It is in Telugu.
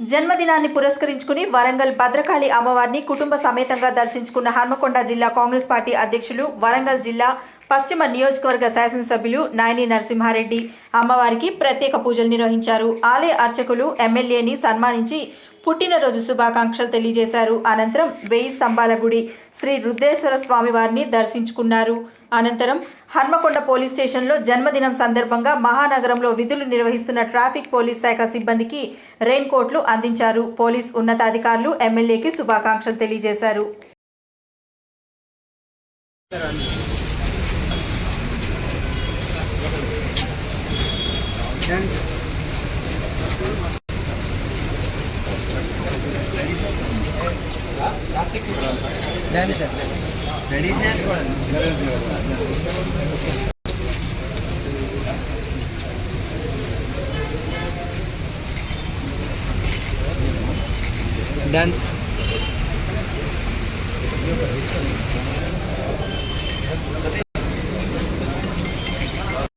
జన్మదినాన్ని పురస్కరించుకుని వరంగల్ భద్రకాళి అమ్మవారిని కుటుంబ సమేతంగా దర్శించుకున్న హన్మకొండ జిల్లా కాంగ్రెస్ పార్టీ అధ్యక్షులు వరంగల్ జిల్లా పశ్చిమ నియోజకవర్గ శాసనసభ్యులు నాయని నరసింహారెడ్డి. అమ్మవారికి ప్రత్యేక పూజలు నిర్వహించారు. ఆలయ అర్చకులు ఎమ్మెల్యేని సన్మానించి పుట్టినరోజు శుభాకాంక్షలు తెలియజేశారు. అనంతరం వెయ్యి స్తంభాల గుడి శ్రీ రుద్రేశ్వర స్వామి వారిని దర్శించుకున్నారు. అనంతరం హన్మకొండ పోలీస్ స్టేషన్లో జన్మదినం సందర్భంగా మహానగరంలో విధులు నిర్వహిస్తున్న ట్రాఫిక్ పోలీస్ శాఖ సిబ్బందికి రెయిన్ కోట్లు అందించారు. పోలీస్ ఉన్నతాధికారులు ఎమ్మెల్యేకి శుభాకాంక్షలు తెలియజేశారు. done sir ready sir done